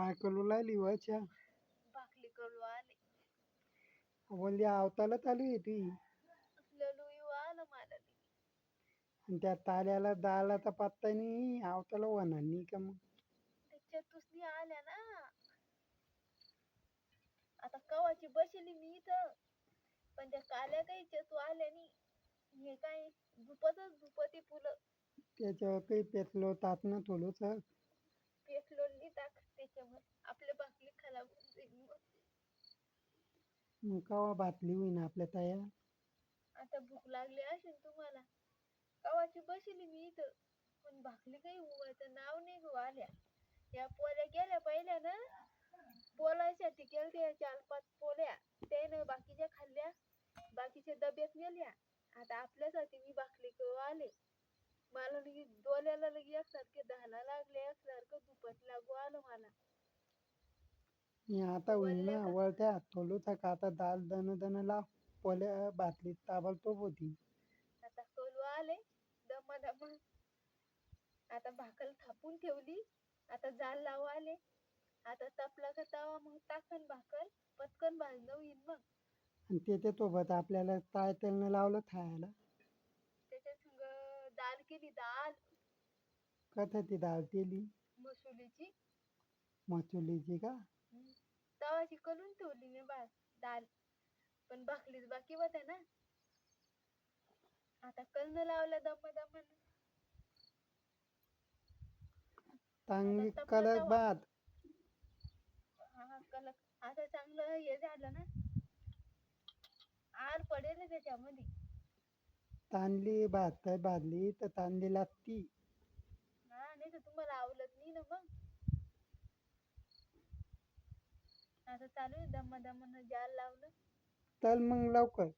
काय करू लागली वच्या भाकली करू आले. बोलली आवताला चालू आहे ती. आलं मला. आणि त्या ताल्याला दालाचा पत्ता नाही आवताला होणार नाही का मग? त्याच्यातूच नाही आल्या ना. आता कवाची बसली मी इथं. पण त्या काल्या काही चेतू आल्या नाही. हे काय झुपतच झुपती फुलं. त्याच्यावर काही पेटलो तात ना थोडंस. पेटलो नाही टाक त्याच्यावर आपल्या भाकली खराब होऊन जाईल मग. कवा बातली होईन आपल्या तया? आता भूक लागली असेल तुम्हाला. कवाची बसली मी इथं. पण भाकली काही उवायचं नाव नाही गो आल्या. या पोल्या गेल्या पहिल्या ना. पोलायसाठी गेलत्या चार पाच पोल्या त्यानं बाकीच्या खाल्ल्या. बाकीच्या डब्यात नेल्या. आता आपल्यासाठी मी भाकली करू आले. लगी डोल्याला लगी एकसारखे धाना लागले एकसारखं दुपट लागू आलं मला. मी आता ना वळत्या थोडूसा का? आता दाल दन दन लाव पोल्या बातलीत ताबडतोब होती. आता करू आले दमा दमा. आता भाकल थापून ठेवली आता जाल लावू आले. आता तपला का तवा मग टाकन भाकर पटकन भाजणं होईन मग. आणि त्याच्यासोबत आपल्याला काय तेलनं लावलं खायला. डाळ केली डाळ कथा ती डाळ केली? मसुलीची. मचुलीची का? तवाची करून ठेवली मी बा डाळ पण भाकलीच बाकी होत्या ना. आता कलनं लावलं दम दम चांगली आता तपला कडक तवा. भात. हा कलक आता चांगलं हे झालं ना. आर पडेल त्याच्यामध्ये. तांदली भात भाजली तर तांदली लागती. हा नाही तर तुम्हाला आवडत नाही ना मग. आता चालू आहे दमा दमानं जाल लावलं चल मग लवकर.